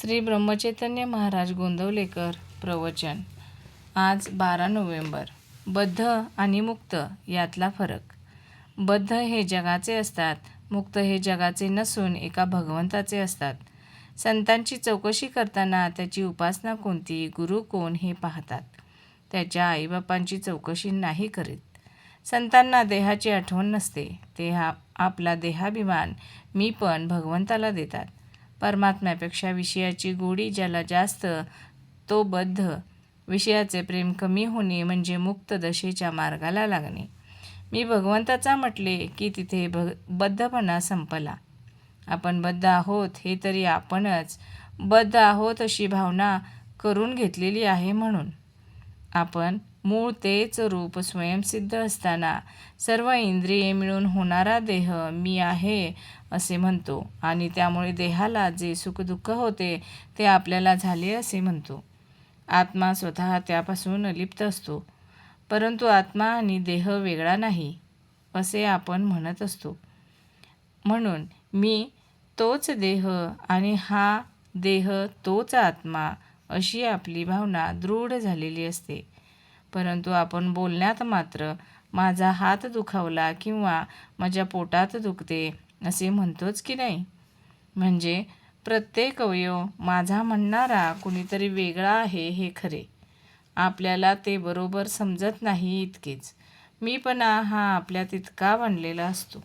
श्री ब्रह्मचैतन्य महाराज गोंदवलेकर प्रवचन. आज बारा नोव्हेंबर. बद्ध आणि मुक्त यातला फरक. बद्ध हे जगाचे असतात मुक्त हे जगाचे नसून एका भगवंताचे असतात. संतांची चौकशी करताना त्याची उपासना कोणती गुरु कोण हे पाहतात. त्याच्या आईबापांची चौकशी नाही करीत. संतांना देहाची आठवण नसते ते हा आपला देहाभिमान मी पण भगवंताला देतात. परमात्म्यापेक्षा विषयाची गोडी ज्याला जास्त तो बद्ध. विषयाचे प्रेम कमी होणे म्हणजे मुक्त दशेच्या मार्गाला लागणे. मी भगवंताचा म्हटले की तिथे भ बद्धपणा संपला. आपण बद्ध आहोत हे तरी आपणच. बद्ध आहोत अशी भावना करून घेतलेली आहे म्हणून. आपण मूळ तेच रूप स्वयंसिद्ध असताना सर्व इंद्रिये मिळून होणारा देह मी आहे असे म्हणतो. आणि त्यामुळे देहाला जे सुखदुःख होते ते आपल्याला झाले असे म्हणतो. आत्मा स्वतः त्यापासून लिप्त असतो. परंतु आत्मा आणि देह वेगळा नाही असे आपण म्हणत असतो. म्हणून मी तोच देह आणि हा देह तोच आत्मा अशी आपली भावना दृढ झालेली असते. परंतु आपण बोलण्यात मात्र माझा हात दुखावला किंवा माझ्या पोटात दुखते असे म्हणतोच की नाही? म्हणजे प्रत्येक अवयव माझा म्हणणारा कुणीतरी वेगळा आहे हे खरे. आपल्याला ते बरोबर समजत नाही इतकेच. मीपणा हा आपल्या तितका बनलेला असतो.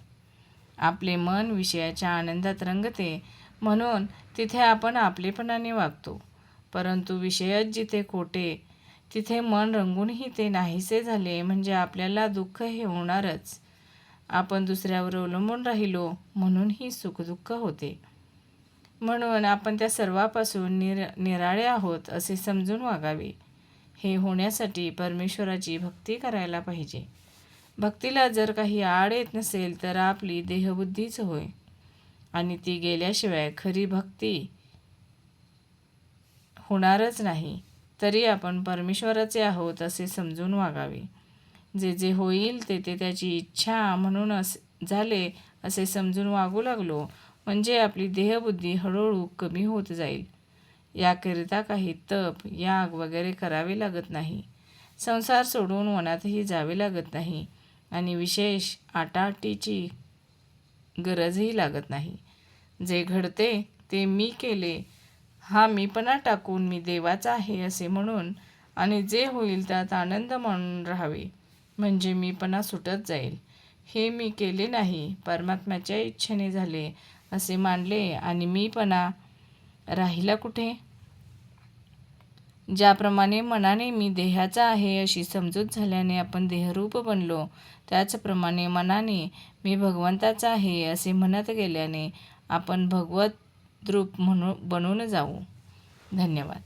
आपले मन विषयाच्या आनंदात रंगते म्हणून तिथे आपण आपलेपणाने वागतो. परंतु विषयच जिथे खोटे तिथे मन रंगूनही ते नाहीसे झाले म्हणजे आपल्याला दुःख हे होणारच. आपण दुसऱ्यावर अवलंबून राहिलो म्हणूनही सुखदुःख होते. म्हणून आपण त्या सर्वापासून निर निराळे आहोत असे समजून वागावे. हे होण्यासाठी परमेश्वराची भक्ती करायला पाहिजे. भक्तीला जर काही आड येत नसेल तर आपली देहबुद्धीच होय. आणि ती गेल्याशिवाय खरी भक्ती होणारच नाही. तरी आपण परमेश्वराचे आहोत असे समजून वागावे. जे जे होईल ते ते त्याची इच्छा म्हणून अस झाले असे समजून वागू लागलो म्हणजे आपली देहबुद्धी हळूहळू कमी होत जाईल. याकरिता काही तप याग वगैरे करावे लागत नाही. संसार सोडून वनातही जावे लागत नाही आणि विशेष आटाटीची गरजही लागत नाही. जे घडते ते मी केले हा मीपणा टाकून मी देवाचा आहे असे म्हणून आणि जे होईल त्यात आनंद मानून राहावे. म्हणजे मीपणा सुटत जाईल. हे मी केले नाही. परमात्म्याच्या इच्छेने झाले असे मानले आणि मीपणा राहिला कुठे? ज्याप्रमाणे मनाने मी देहाचा आहे अशी समजूत झाल्याने आपण देहरूप बनलो. त्याचप्रमाणे मनाने मी भगवंताचा आहे असे म्हणत गेल्याने आपण भगवत द्रुप म्हणू बनून जाऊ. धन्यवाद.